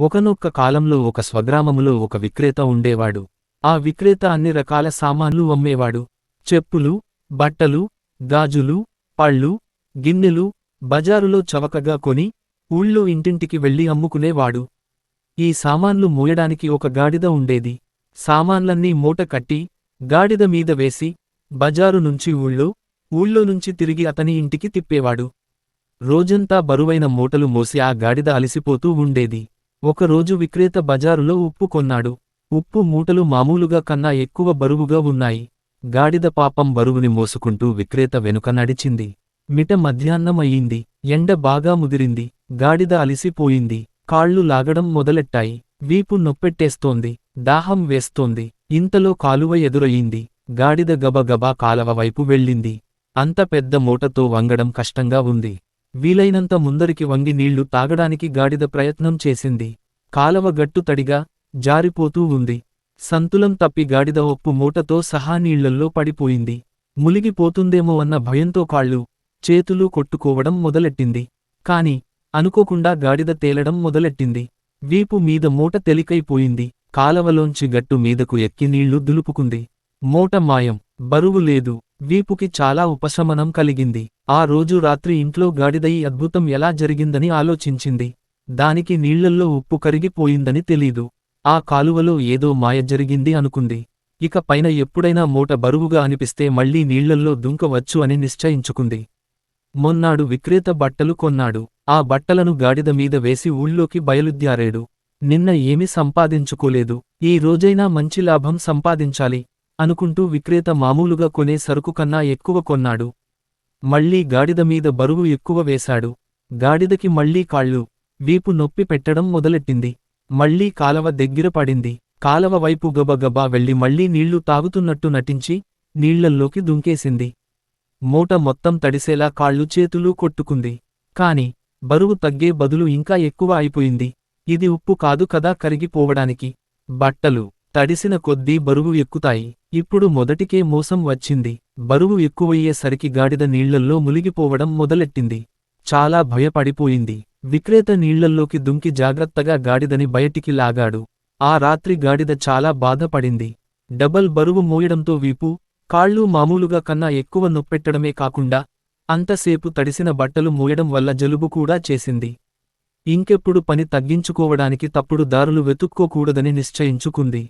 ఒకనొక్క కాలంలో ఒక స్వగ్రామములో ఒక విక్రేత ఉండేవాడు. ఆ విక్రేత అన్ని రకాల సామాన్లు అమ్మేవాడు. చెప్పులు బట్టలు గాజులు పళ్ళు గిన్నెలు బజారులో చవకగా కొని ఊళ్ళో ఇంటింటికి వెళ్ళి అమ్ముకునేవాడు. ఈ సామాన్లు మోయడానికి ఒక గాడిద ఉండేది. సామాన్లన్నీ మూట కట్టి గాడిద మీద వేసి బజారు నుంచి ఊళ్ళో ఊళ్ళో నుంచి తిరిగి అతని ఇంటికి తిప్పేవాడు. రోజంతా బరువైన మూటలు మోసి ఆ గాడిద అలసిపోతూ ఉండేది. ఒకరోజు విక్రేత బజారులో ఉప్పు కొన్నాడు. ఉప్పు మూటలు మామూలుగా కన్నా ఎక్కువ బరువుగా ఉన్నాయి. గాడిద పాపం బరువుని మోసుకుంటూ విక్రేత వెనుక నడిచింది. మిట మధ్యాహ్నమయ్యింది. ఎండ బాగా ముదిరింది. గాడిద అలిసిపోయింది. కాళ్ళు లాగడం మొదలెట్టాయి. వీపు నొప్పెట్టేస్తోంది. దాహం వేస్తోంది. ఇంతలో కాలువ ఎదురయ్యింది గాడిద గబగబా కాలవ వైపు వెళ్ళింది. అంత పెద్ద మూటతో వంగడం కష్టంగా ఉంది. వీలైనంత ముందరికి వంగి నీళ్ళు తాగడానికి గాడిద ప్రయత్నం చేసింది. కాలవ గట్టు తడిగా జారిపోతూ ఉంది. సంతులం తప్పి గాడిద ఒప్పు మూటతో సహా నీళ్ళల్లో పడిపోయింది. ములిగిపోతుందేమో అన్న భయంతో కాళ్ళు చేతులు కొట్టుకోవడం మొదలెట్టింది. కాని అనుకోకుండా గాడిద తేలడం మొదలెట్టింది. వీపు మీద మూట తెలికైపోయింది. కాలవలోంచి గట్టు మీదకు ఎక్కి నీళ్ళు దులుపుకుంది. మూట మాయం బరువు లేదు. వీపుకి చాలా ఉపశమనం కలిగింది. ఆ రోజు రాత్రి ఇంట్లో గాడిద ఈ అద్భుతం ఎలా జరిగిందని ఆలోచించింది. దానికి నీళ్ళల్లో ఉప్పు కరిగిపోయిందని తెలీదు. ఆ కాలువలో ఏదో మాయ జరిగింది అనుకుంది. ఇక పైన ఎప్పుడైనా మూట బరువుగా అనిపిస్తే మళ్ళీ నీళ్ళల్లో దుంకవచ్చు అని నిశ్చయించుకుంది. మొన్నాడు విక్రేత బట్టలు కొన్నాడు. ఆ బట్టలను గాడిద మీద వేసి ఊళ్ళోకి బయలుద్యారాడు నిన్న ఏమీ సంపాదించుకోలేదు. ఈ రోజైనా మంచి లాభం సంపాదించాలి. అనుకుంటూ విక్రేత మామూలుగా కొనే సరుకు కన్నా ఎక్కువ కొన్నాడు. మళ్ళీ గాడిద మీద బరువు ఎక్కువ వేశాడు. గాడిదకి మళ్ళీ కాళ్ళు వీపు నొప్పి పెట్టడం మొదలెట్టింది. మళ్ళీ కాలవ దగ్గర పడింది. కాలవ వైపు గబగబా వెళ్ళి మళ్ళీ నీళ్ళు తాగుతున్నట్టు నటించి నీళ్ళల్లోకి దుంకేసింది. మూట మొత్తం తడిసేలా కాళ్ళు చేతులు కొట్టుకుంది. కాని బరువు తగ్గే బదులు ఇంకా ఎక్కువ అయిపోయింది. ఇది ఉప్పు కాదు కదా కరిగిపోవడానికి. బట్టలు తడిసిన కొద్దీ బరువు ఎక్కుతాయి. ఇప్పుడు మొదటికే మోసం వచ్చింది. బరువు ఎక్కువయ్యేసరికి గాడిద నీళ్ళల్లో మునిగిపోవడం మొదలెట్టింది. చాలా భయపడిపోయింది. విక్రేత నీళ్ళల్లోకి దుంకి జాగ్రత్తగా గాడిదని బయటికి లాగాడు. ఆ రాత్రి గాడిద చాలా బాధపడింది. డబల్ బరువు మోయడంతో వీపు కాళ్ళు మామూలుగా కన్నా ఎక్కువ నొప్పెట్టడమే కాకుండా అంతసేపు తడిసిన బట్టలు మోయడం వల్ల జలుబు కూడా చేసింది. ఇంకెప్పుడు పని తగ్గించుకోవడానికి తప్పుడు దారులు వెతుక్కోకూడదని నిశ్చయించుకుంది.